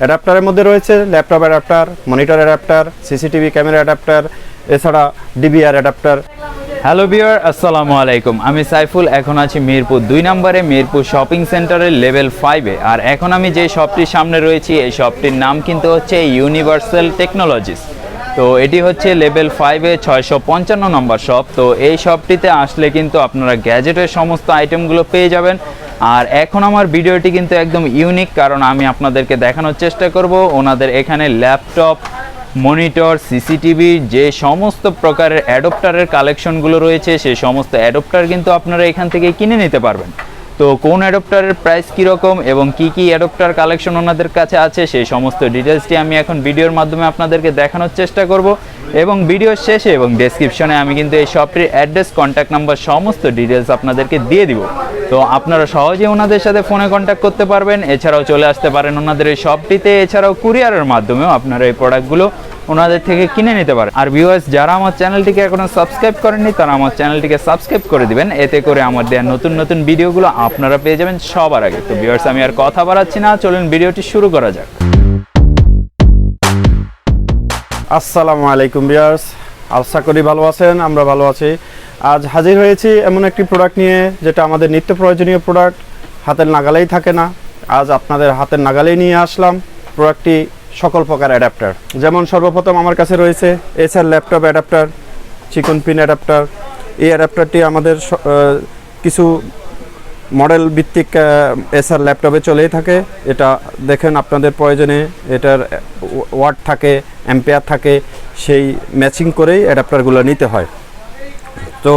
অ্যাডাপ্টারের মধ্যে রয়েছে laptop adapter, monitor adapter, CCTV camera adapter, এছাড়া ডিবিআর অ্যাডাপ্টার। হ্যালো বিয়ার আসসালামু আলাইকুম। আমি সাইফুল, এখন আছি মিরপুর দুই নম্বরে, মিরপুর শপিং সেন্টারের লেভেল ফাইভে আর এখন আমি যে শপটির সামনে রয়েছি, এই শপটির নাম কিন্তু হচ্ছে ইউনিভার্সাল টেকনোলজিস তো এটি হচ্ছে লেভেল ফাইভে ছয়শো পঞ্চান্ন নম্বর শপ। তো এই শপটিতে আসলে কিন্তু আপনারা গ্যাজেটের সমস্ত আইটেমগুলো পেয়ে যাবেন। আর এখন আমার ভিডিওটি কিন্তু একদম ইউনিক কারণ আমি আপনাদেরকে দেখানোর চেষ্টা করব ওনাদের এখানে ল্যাপটপ মনিটর সিসিটিভি যে সমস্ত প্রকারের অ্যাডপ্টারের কালেকশনগুলো রয়েছে সেই সমস্ত অ্যাডপ্টার কিন্তু আপনারা এখান থেকে কিনে নিতে পারবেন। তো কোন অ্যাডপ্টারের প্রাইস কীরকম এবং কি কি অ্যাডপ্টার কালেকশন ওনাদের কাছে আছে, সেই সমস্ত ডিটেলসটি আমি এখন ভিডিওর মাধ্যমে আপনাদেরকে দেখানোর চেষ্টা করব। এবং ভিডিওর শেষে এবং ডেসক্রিপশনে আমি কিন্তু এই শপটির অ্যাড্রেস কন্ট্যাক্ট নাম্বার সমস্ত ডিটেলস আপনাদেরকে দিয়ে দিব। তো আপনারা সহজেই ওনাদের সাথে ফোনে কন্ট্যাক্ট করতে পারবেন। এছাড়াও চলে আসতে পারেন ওনাদের এই শপটিতে এছাড়াও কুরিয়ারের মাধ্যমেও আপনারা এই প্রোডাক্টগুলো ওনাদের থেকে কিনে নিতে পারেন। আর ভিউয়ার্স যারা আমার চ্যানেলটিকে এখনও সাবস্ক্রাইব করেননি, তারা আমার চ্যানেলটিকে সাবস্ক্রাইব করে দিবেন। এতে করে আমার দেওয়া নতুন নতুন ভিডিওগুলো আপনারা পেয়ে যাবেন সবার আগে। তো ভিউয়ার্স আমি আর কথা বাড়াচ্ছি না। চলুন ভিডিওটি শুরু করা যাক। আসসালামু আলাইকুম বিয়ার্স আশা করি ভালো আছেন, আমরা ভালো আছি। আজ হাজির হয়েছি এমন একটি প্রোডাক্ট নিয়ে, যেটা আমাদের নিত্য প্রয়োজনীয় প্রোডাক্ট হাতের নাগালেই থাকে না। আজ আপনাদের হাতের নাগালেই নিয়ে আসলাম প্রোডাক্টটি সকল প্রকার অ্যাডাপ্টার যেমন সর্বপ্রথম আমার কাছে রয়েছে এসআর ল্যাপটপ অ্যাডাপ্টার চিকন পিন অ্যাডাপ্টার এই অ্যাডাপ্টারটি আমাদের কিছু মডেল ভিত্তিক এসআর ল্যাপটপে চলেই থাকে। এটা দেখেন আপনাদের প্রয়োজনে এটার ওয়াট থাকে অ্যাম্পেয়ার থাকে, সেই ম্যাচিং করেই অ্যাডাপ্টারগুলো নিতে হয়। তো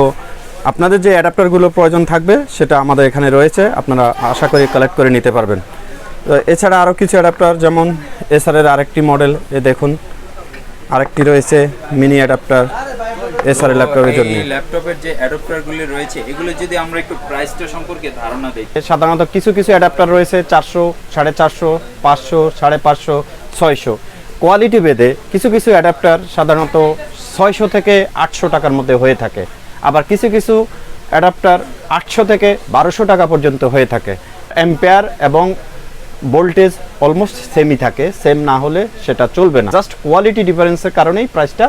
আপনাদের যে অ্যাডাপ্টারগুলো প্রয়োজন থাকবে সেটা আমাদের এখানে রয়েছে। আপনারা আশা করি কালেক্ট করে নিতে পারবেন। এছাড়া আরও কিছু অ্যাডাপ্টার যেমন এসআরের আরেকটি মডেল এ দেখুন আরেকটি রয়েছে মিনি অ্যাডাপ্টার এসআর ল্যাপটপের জন্য। ল্যাপটপের যে অ্যাডপ্টারগুলো রয়েছে এগুলো যদি আমরা একটু প্রাইসটা সম্পর্কে ধারণা দিই। সাধারণত কিছু কিছু অ্যাডাপ্টার রয়েছে চারশো সাড়ে চারশো পাঁচশো সাড়ে পাঁচশো ছয়শো। কোয়ালিটি ভেদে কিছু কিছু অ্যাডাপ্টার সাধারণত ছয়শো থেকে আটশো টাকার মধ্যে হয়ে থাকে। আবার কিছু কিছু অ্যাডাপ্টার আটশো থেকে বারোশো টাকা পর্যন্ত হয়ে থাকে। অ্যাম্পেয়ার এবং ভোল্টেজ অলমোস্ট সেমই থাকে সেম না হলে সেটা চলবে না। জাস্ট কোয়ালিটি ডিফারেন্সের কারণেই প্রাইসটা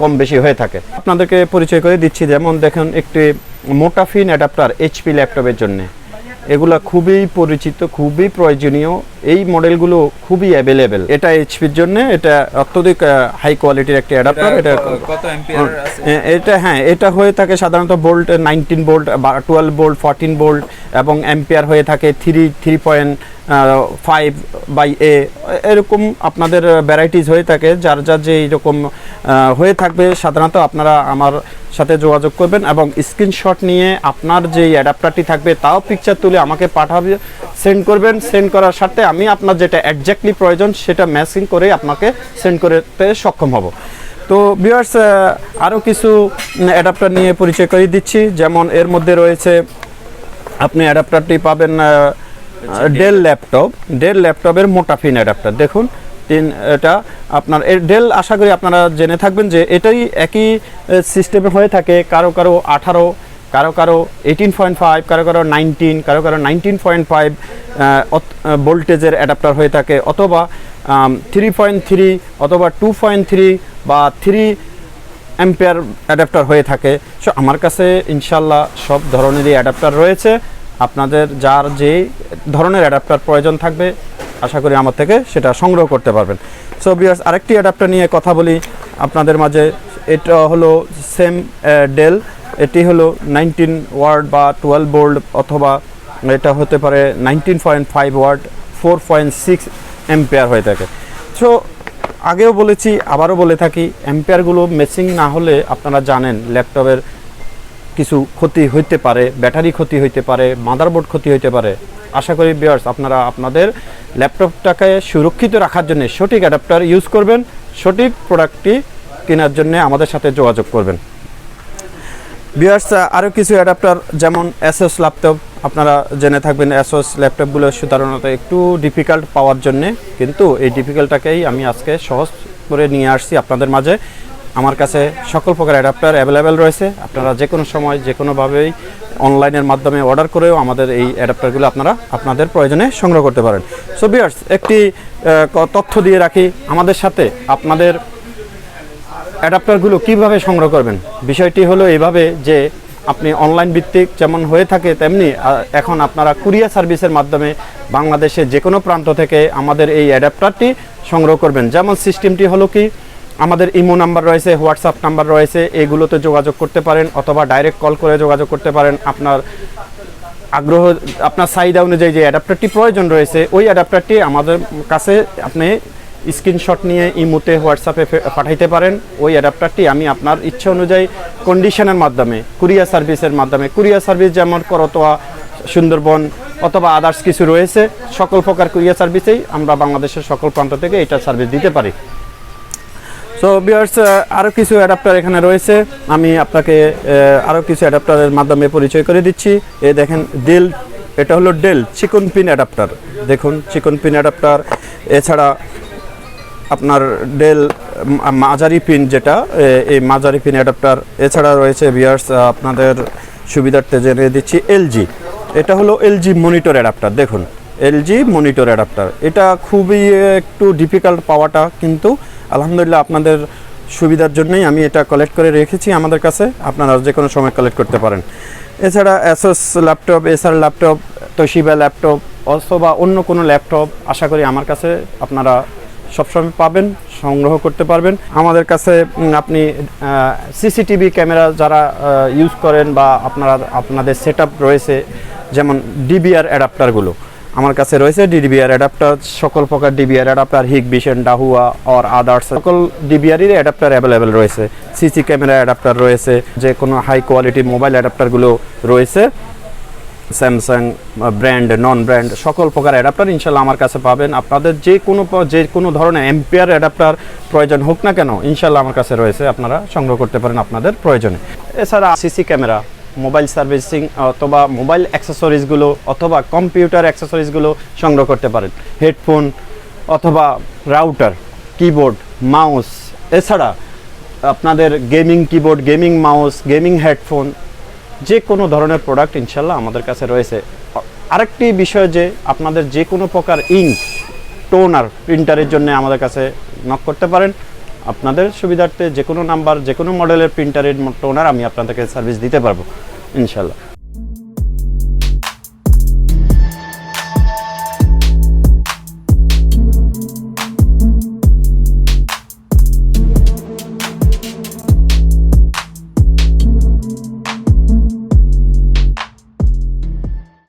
কম বেশি হয়ে থাকে। আপনাদেরকে পরিচয় করে দিচ্ছি, যেমন দেখেন, একটি মোটাফিন অ্যাডাপ্টার এইচপি ল্যাপটপের জন্য। এগুলা খুবই পরিচিত, খুবই প্রয়োজনীয় এই মডেলগুলো খুবই অ্যাভেলেবেল এটা এইচপির জন্য এটা অত্যধিক হাই কোয়ালিটির একটি অ্যাডাপ্টার এটা কত এম্পিয়ার আছে? এটা হ্যাঁ এটা হয়ে থাকে সাধারণত বোল্ট নাইনটিন বোল্ট বা টুয়েলভ বোল্ট ফোরটিন বোল্ট এবং অ্যাম্পিয়ার হয়ে থাকে three three point five by A এরকম আপনাদের ভ্যারাইটিস হয়ে থাকে যার যার যে এইরকম হয়ে থাকবে সাধারণত আপনারা আমার সাথে যোগাযোগ করবেন এবং স্ক্রিনশট নিয়ে আপনার যে অ্যাডাপ্টারটি থাকবে তাও পিকচার তুলে আমাকে পাঠাবে সেন্ড করবেন। সেন্ড করার সাথে আমি আপনার যেটা একজ্যাক্টলি প্রয়োজন, সেটা ম্যাচিং করে আপনাকে সেন্ড করতে সক্ষম হব। তো বিয়ার্স আরও কিছু অ্যাডাপ্টার নিয়ে পরিচয় করে দিচ্ছি। যেমন এর মধ্যে রয়েছে, আপনি অ্যাডাপ্টারটি পাবেন ডেল ল্যাপটপ ডেল ল্যাপটপের মোটাফিন অ্যাডাপ্টার দেখুন, তিন, এটা আপনার এর ডেল আশা করি আপনারা জেনে থাকবেন যে এটাই একই সিস্টেমে হয়ে থাকে। কারও কারও আঠারো কারও কারও এইটিন পয়েন্ট ফাইভ কারও কারও নাইনটিন কারও কারও নাইনটিন পয়েন্ট ফাইভ ভোল্টেজের অ্যাডাপ্টার হয়ে থাকে অথবা থ্রি পয়েন্ট থ্রি অথবা টু পয়েন্ট থ্রি বা থ্রি অ্যাম্পিয়ার অ্যাডাপ্টার হয়ে থাকে। সো আমার কাছে ইনশাল্লাহ সব ধরনেরই অ্যাডাপ্টার রয়েছে। আপনাদের যার যে ধরনের অ্যাডাপ্টার প্রয়োজন থাকবে, আশা করি আমার থেকে সেটা সংগ্রহ করতে পারবেন। সো বিয়ার্স আরেকটি অ্যাডাপ্টার নিয়ে কথা বলি। আপনাদের মাঝে এটা হলো সেম ডেল এটি হলো নাইনটিন ওয়ার্ড বা টুয়েলভ বোল্ড অথবা এটা হতে পারে nineteen point five watt, four point six ampere হয়ে থাকে। সো আগেও বলেছি, আবারও বলে থাকি, অ্যাম্পেয়ারগুলো মেসিং না হলে আপনারা জানেন, ল্যাপটপের কিছু ক্ষতি হইতে পারে, ব্যাটারি ক্ষতি হইতে পারে, মাদারবোর্ড ক্ষতি হইতে পারে। আশা করি বিয়ার্স আপনারা আপনাদের ল্যাপটপটাকে সুরক্ষিত রাখার জন্য সঠিক অ্যাডাপ্টার ইউজ করবেন, সঠিক প্রোডাক্টটি কেনার জন্য আমাদের সাথে যোগাযোগ করবেন। বিয়ার্স আরও কিছু অ্যাডাপ্টার যেমন অ্যাসোস ল্যাপটপ আপনারা জেনে থাকবেন অ্যাসোস ল্যাপটপগুলো সাধারণত একটু ডিফিকাল্ট পাওয়ার জন্যে, কিন্তু এই ডিফিকাল্টটাকেই আমি আজকে সহজ করে নিয়ে আসছি আপনাদের মাঝে। আমার কাছে সকল প্রকার অ্যাডাপ্টার অ্যাভেলেবেল রয়েছে। আপনারা যে কোনো সময় যে কোনোভাবেই অনলাইনের মাধ্যমে অর্ডার করেও আমাদের এই অ্যাডাপ্টারগুলো আপনারা আপনাদের প্রয়োজনে সংগ্রহ করতে পারেন। সো বিয়ার্স একটি তথ্য দিয়ে রাখি। আমাদের সাথে আপনাদের অ্যাডাপ্টারগুলো কীভাবে সংগ্রহ করবেন? বিষয়টি হলো এইভাবে যে আপনি অনলাইন ভিত্তিক যেমন হয়ে থাকে তেমনি এখন আপনারা কুরিয়ার সার্ভিসের মাধ্যমে বাংলাদেশের যে কোনো প্রান্ত থেকে আমাদের এই অ্যাডাপ্টারটি সংগ্রহ করবেন। যেমন সিস্টেমটি হলো কি, আমাদের ইমো নাম্বার রয়েছে, হোয়াটসঅ্যাপ নাম্বার রয়েছে, এগুলোতে যোগাযোগ করতে পারেন অথবা ডাইরেক্ট কল করে যোগাযোগ করতে পারেন। আপনার আগ্রহ, আপনার চাহিদা অনুযায়ী যে অ্যাডাপ্টারটি প্রয়োজন রয়েছে, ওই অ্যাডাপ্টারটি আমাদের কাছে আপনি স্ক্রিনশট নিয়ে ইমোতে হোয়াটসঅ্যাপে পাঠাইতে পারেন। ওই অ্যাডাপ্টারটি আমি আপনার ইচ্ছা অনুযায়ী কন্ডিশনের মাধ্যমে কুরিয়ার সার্ভিসের মাধ্যমে কুরিয়ার সার্ভিস যেমন করতোয়া, সুন্দরবন অথবা আদার্স কিছু রয়েছে, সকল প্রকার কুরিয়ার সার্ভিসেই আমরা বাংলাদেশের সকল প্রান্ত থেকে এটা সার্ভিস দিতে পারি। সো বিয়ার্স আরও কিছু অ্যাডাপ্টার এখানে রয়েছে। আমি আপনাকে আরও কিছু অ্যাডাপ্টারের মাধ্যমে পরিচয় করে দিচ্ছি। এ দেখেন ডেল এটা হলো ডেল চিকন পিন অ্যাডাপ্টার দেখুন চিকন পিন অ্যাডাপ্টার এছাড়া আপনার ডেল মাঝারি পিন যেটা এই মাঝারি পিন অ্যাডাপ্টার। এছাড়া রয়েছে বিয়ার্স আপনাদের সুবিধার্থে জেনে দিচ্ছি এলজি। এটা হলো এলজি মনিটর অ্যাডাপ্টার, দেখুন। LG monitor adapter. এটা খুবই একটু ডিফিকাল্ট পাওয়াটা, কিন্তু আলহামদুলিল্লাহ আপনাদের সুবিধার জন্যই আমি এটা কালেক্ট করে রেখেছি আমাদের কাছে। আপনারা যে কোনো সময় কালেক্ট করতে পারেন। এছাড়া Asus laptop Acer laptop Toshiba laptop অথবা অন্য কোনো ল্যাপটপ আশা করি আমার কাছে আপনারা সবসময় পাবেন, সংগ্রহ করতে পারবেন। আমাদের কাছে আপনি সিসিটিভি ক্যামেরা যারা ইউজ করেন বা আপনারা, আপনাদের সেট রয়েছে, যেমন ডিবিআর অ্যাডাপ্টারগুলো আমার কাছে রয়েছে ডিবিআর অ্যাডাপ্টার সকল প্রকার DVR adapter Hikvision Dahua or others সকল ডিবিআরের অ্যাডাপ্টার অ্যাভেলেবেল রয়েছে। সিসি ক্যামেরা অ্যাডাপ্টার রয়েছে যে কোনো হাই কোয়ালিটি মোবাইল অ্যাডাপ্টারগুলো রয়েছে। স্যামসাং ব্র্যান্ড নন ব্র্যান্ড সকল প্রকার অ্যাডাপ্টার ইনশাল্লাহ আমার কাছে পাবেন। আপনাদের যে কোনো যে কোনো ধরনের এম্পিয়ার অ্যাডাপ্টার প্রয়োজন হোক না কেন ইনশাল্লাহ আমার কাছে রয়েছে। আপনারা সংগ্রহ করতে পারেন আপনাদের প্রয়োজনে। এছাড়া সিসি ক্যামেরা মোবাইল সার্ভিসিং অথবা মোবাইল অ্যাক্সেসরিজগুলো অথবা কম্পিউটার অ্যাক্সেসরিজগুলো সংগ্রহ করতে পারেন। হেডফোন অথবা রাউটার কিবোর্ড মাউস এছাড়া আপনাদের gaming keyboard gaming mouse gaming headphone যে কোনো ধরনের প্রোডাক্ট ইনশাল্লাহ আমাদের কাছে রয়েছে। আরেকটি বিষয় যে আপনাদের যে কোনো প্রকার ইঙ্ক টোনার প্রিন্টারের জন্য আমাদের কাছে নক করতে পারেন। আপনাদের সুবিধার্থে যে কোনো নাম্বার যে কোনো মডেলের প্রিন্টারের টোনার আমি আপনাদেরকে সার্ভিস দিতে পারব ইনশাল্লাহ